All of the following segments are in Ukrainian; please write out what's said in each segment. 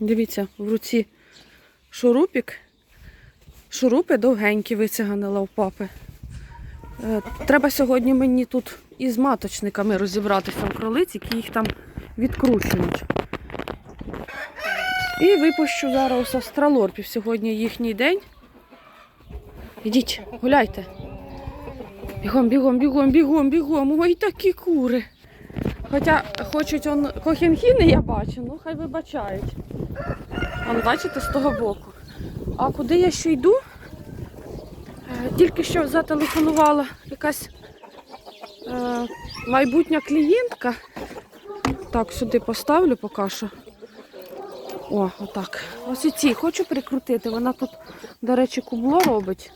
Дивіться, в руці шурупік. Шурупи довгенькі вициганила у папи. Е, Треба сьогодні мені тут із маточниками розібратися в кролиці, які їх там відкручують. І випущу зараз ось австралорпів. Сьогодні їхній день. Ідіть, гуляйте. Бігом, бігом, бігом, бігом, бігом. Ой, такі кури. Хоча хочуть он кохінхіни, я бачу, ну хай вибачають. Он, бачите, з того боку. А куди я ще йду? Е, Тільки що зателефонувала якась е, майбутня клієнтка. Так, сюди поставлю поки що. О, отак. Ось і ці хочу прикрутити. Вона тут, до речі, кубло робить.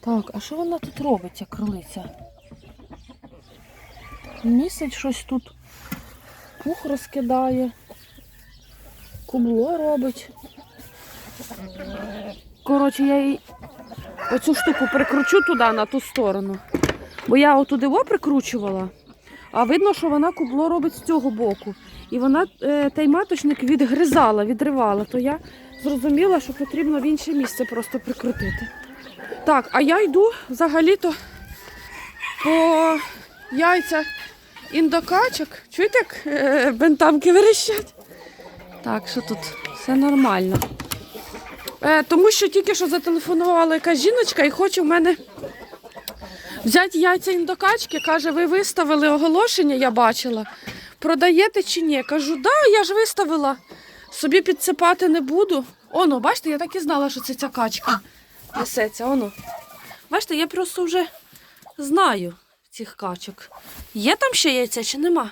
Так, а що вона тут робить, ця кролиця? Місяць щось тут пух розкидає, кубло робить. Коротше, я їй оцю штуку прикручу туди, на ту сторону. Бо я отуди во прикручувала, а видно, що вона кубло робить з цього боку. І вона е, той маточник відгризала, відривала. То я зрозуміла, що потрібно в інше місце просто прикрутити. Так, а я йду взагалі-то по яйця індокачок. Чуєте, як е, бентамки верещать? Так, що тут все нормально. Е, тому що тільки що зателефонувала якась жіночка і хоче в мене взяти яйця індокачки. Каже, ви виставили оголошення, я бачила. Продаєте чи ні? Кажу, да, я ж виставила. Собі підсипати не буду. Оно, бачите, я так і знала, що це ця качка несеться. Оно. Бачите, я просто вже знаю цих качок. Є там ще яйця чи нема?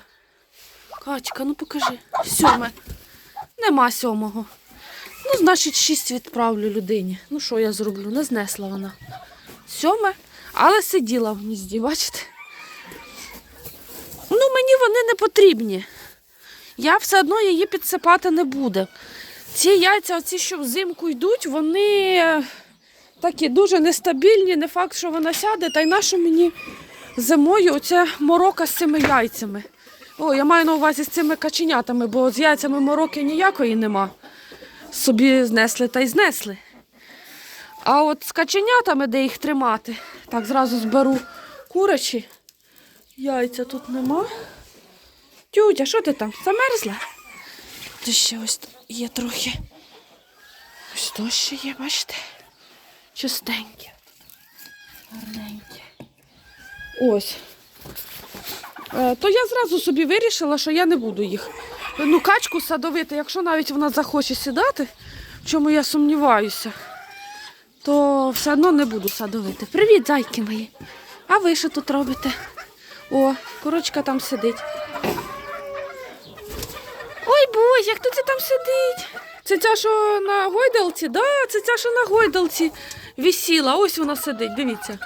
Качка, ну покажи. Сьоме. Нема сьомого. Ну, значить, шість відправлю людині. Ну, що я зроблю? Не знесла вона. Сьоме, але сиділа в гнізді, бачите? Ну, мені вони не потрібні. Я все одно її підсипати не буду. Ці яйця, оці, що взимку йдуть, вони е, такі дуже нестабільні. Не факт, що вона сяде, та й нащо мені зимою оця морока з цими яйцями. О, я маю на увазі з цими каченятами, бо з яйцями мороки ніякої нема. Собі знесли та й знесли. А от з каченятами, де їх тримати, так зразу зберу курячі. Яйця тут нема. Тютя, що ти там? Замерзла? Тут ще ось є трохи. Ось то ще є, бачите? Чистеньке. Гарненьке. Ось. Е, То я зразу собі вирішила, що я не буду їх. Ну, качку садовити, якщо навіть вона захоче сідати, в чому я сумніваюся, то все одно не буду садовити. Привіт, зайки мої. А ви що тут робите? О, курочка там сидить. Ой, боже, хто це там сидить? Це ця, що на гойдалці? Да, це ця, що на гойдалці висіла. Ось вона сидить, дивіться.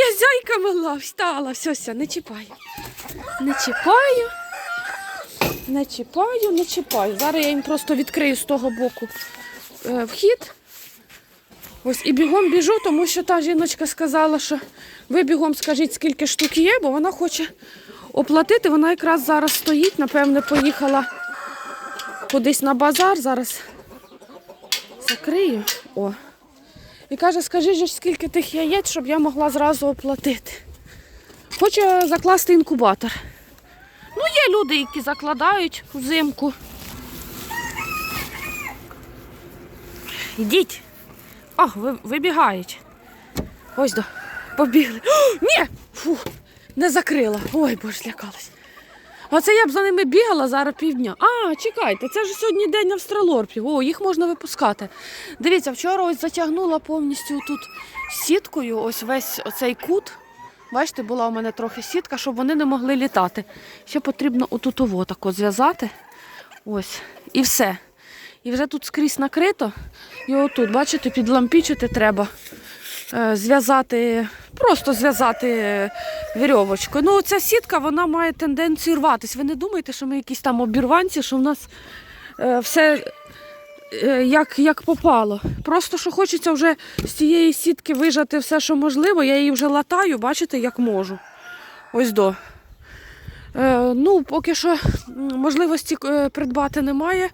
Ой зяйка мала, встала, все, все, не чіпаю. Не чіпаю. Не чіпаю, не чіпаю. Зараз я їм просто відкрию з того боку е, вхід. Ось і бігом біжу, тому що та жіночка сказала, що ви бігом скажіть, скільки штук є, бо вона хоче оплатити. Вона якраз зараз стоїть, напевне, поїхала кудись на базар. Зараз закрию. О. І каже, скажи ж, скільки тих яєць, щоб я могла зразу оплатити. Хоче закласти інкубатор. Ну, є люди, які закладають взимку. Йдіть. О, ви, вибігають. Ось до. Побігли. О, ні! Фу, не закрила. Ой, бо ж Оце я б за ними бігала зараз півдня. А, чекайте, це ж сьогодні день австралорпів. О, їх можна випускати. Дивіться, вчора ось затягнула повністю тут сіткою, ось весь оцей кут. Бачите, була у мене трохи сітка, щоб вони не могли літати. Ще потрібно отут ово так зв'язати. Ось. І все. І вже тут скрізь накрито. І отут, бачите, підлампічити треба. Е, Зв'язати, просто зв'язати вірьовочкою. Ну, ця сітка вона має тенденцію рватися. Ви не думаєте, що ми якісь там обірванці, що в нас е, все е, як, як попало. Просто що хочеться вже з цієї сітки вижати все, що можливо. Я її вже латаю, бачите, як можу. Ось до. Ну, поки що можливості придбати немає.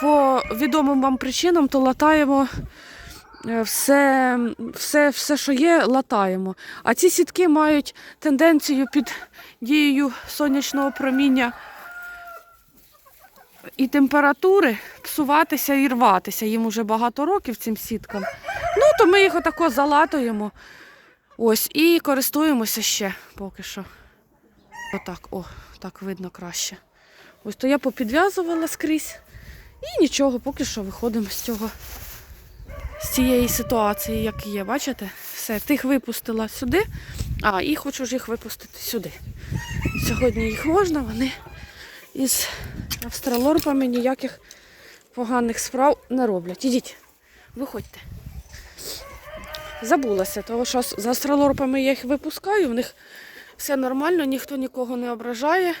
По відомим вам причинам, то латаємо все, все, все, що є, латаємо. А ці сітки мають тенденцію під дією сонячного проміння і температури псуватися і рватися. Їм уже багато років цим сіткам. Ну, то ми їх отако залатуємо. Ось, і користуємося ще поки що. Отак, о, так видно краще. Ось то я попідв'язувала скрізь. І нічого, поки що виходимо з цього, з цієї ситуації, як є. Бачите? Все, тих випустила сюди, а і хочу ж їх випустити сюди. Сьогодні їх можна, вони із австралорпами ніяких поганих справ не роблять. Ідіть, виходьте. Забулася, тому що з астралорпами я їх випускаю, в них все нормально, ніхто нікого не ображає,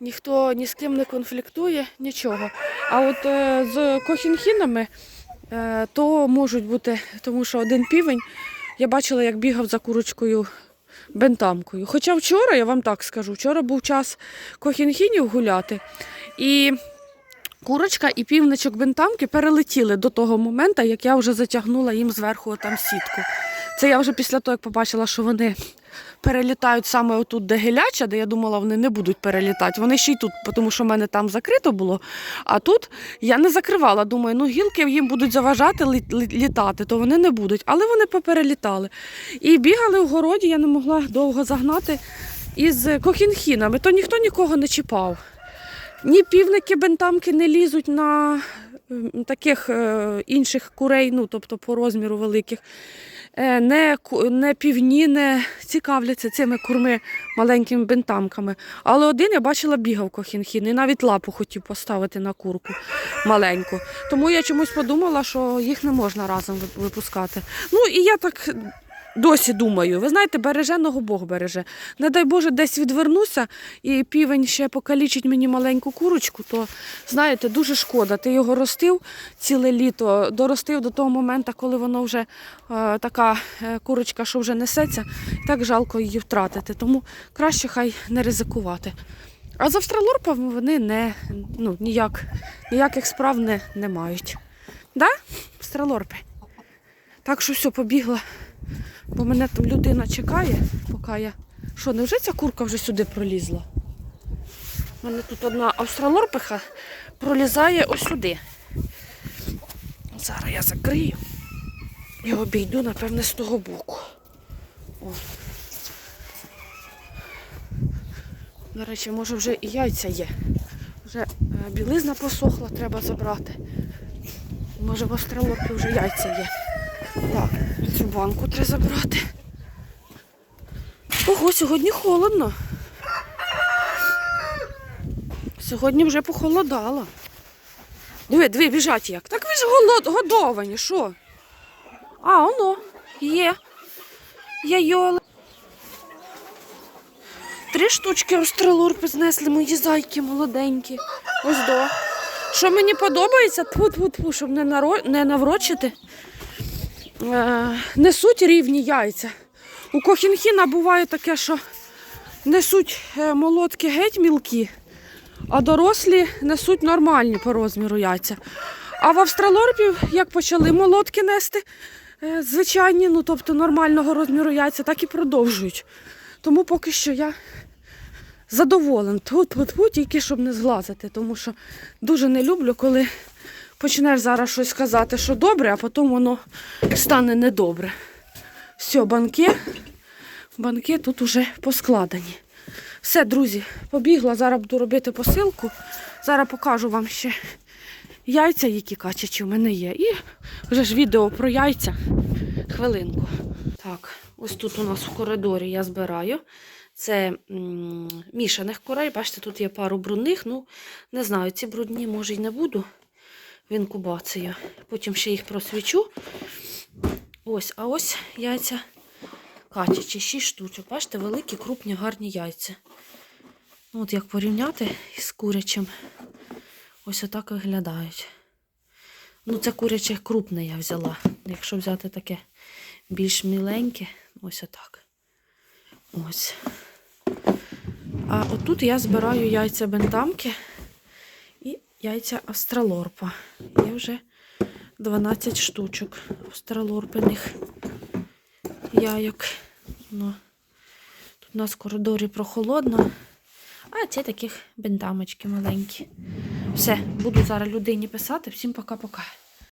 ніхто ні з ким не конфліктує, нічого. А от е, з кохінхінами то можуть бути, тому що один півень, я бачила, як бігав за курочкою бентамкою. Хоча вчора, я вам так скажу, вчора був час кохінхінів гуляти. І курочка і півничок бентамки перелетіли до того моменту, як я вже затягнула їм зверху там сітку. Це я вже після того, як побачила, що вони перелітають саме отут, де геляча, де я думала, вони не будуть перелітати. Вони ще й тут, тому що в мене там закрито було. А тут я не закривала. Думаю, ну гілки їм будуть заважати лі- лі- літати, то вони не будуть. Але вони поперелітали. І бігали в городі, я не могла довго загнати із кохінхінами, то ніхто нікого не чіпав. Ні півники бентамки не лізуть на ем, таких е, інших курей, ну тобто по розміру великих. Е, Не, не півні не цікавляться цими курми маленькими бентамками. Але один я бачила бігав кохінхін і навіть лапу хотів поставити на курку маленьку. Тому я чомусь подумала, що їх не можна разом випускати. Ну і я так досі думаю. Ви знаєте, береженого Бог береже. Не дай Боже, десь відвернуся і півень ще покалічить мені маленьку курочку, то знаєте, дуже шкода. Ти його ростив ціле літо, доростив до того моменту, коли воно вже е, така е, курочка, що вже несеться, так жалко її втратити. Тому краще хай не ризикувати. А з австралорпами вони не, ну, ніяк, ніяких справ не, не мають. Да? Австралорпи? Так що все, побігла. Бо мене там людина чекає, поки я. Що, невже ця курка вже сюди пролізла? У мене тут одна австралорпиха пролізає ось сюди. Зараз я закрию і обійду, напевне, з того боку. О. До речі, може вже і яйця є. Вже е, білизна посохла, треба забрати. Може в австралорпі вже яйця є. Так, цю банку треба забрати. Ого, сьогодні холодно. Сьогодні вже похолодало. Диви, диви, біжать як. Так ви ж голод, годовані, що? А, воно, є. Яйоли. Три штучки австралорпи знесли мої зайки молоденькі. Ось до. Що мені подобається, тьфу-тьфу-тьфу, щоб не, наро... не наврочити несуть рівні яйця. У Кохінхіна буває таке, що несуть е, молотки геть мілкі, а дорослі несуть нормальні по розміру яйця. А в австралорпів, як почали молотки нести, е, звичайні, ну тобто нормального розміру яйця, так і продовжують. Тому поки що я задоволен. Тут, тільки щоб не зглазити, тому що дуже не люблю, коли почнеш зараз щось сказати, що добре, а потім воно стане недобре. Все, банки, банки тут уже поскладені. Все, друзі, побігла, зараз буду робити посилку. Зараз покажу вам ще яйця, які качачі в мене є. І вже ж відео про яйця. Хвилинку. Так, ось тут у нас в коридорі я збираю. Це мішаних курей. Бачите, тут є пару брудних. Ну, не знаю, ці брудні, може, й не буду в інкубацію. Потім ще їх просвічу. Ось, а ось яйця качачі, 6 штучок. Бачите, великі, крупні, гарні яйця. Ну, От як порівняти із курячим. Ось отак виглядають. Ну, це куряче крупне я взяла. Якщо взяти таке більш міленьке, ось отак. Ось. А отут я збираю яйця бентамки яйця австралорпа. Є вже 12 штучок австралорпиних яйок. Ну, тут у нас в коридорі прохолодно. А це таких бентамочки маленькі. Все, буду зараз людині писати. Всім пока-пока.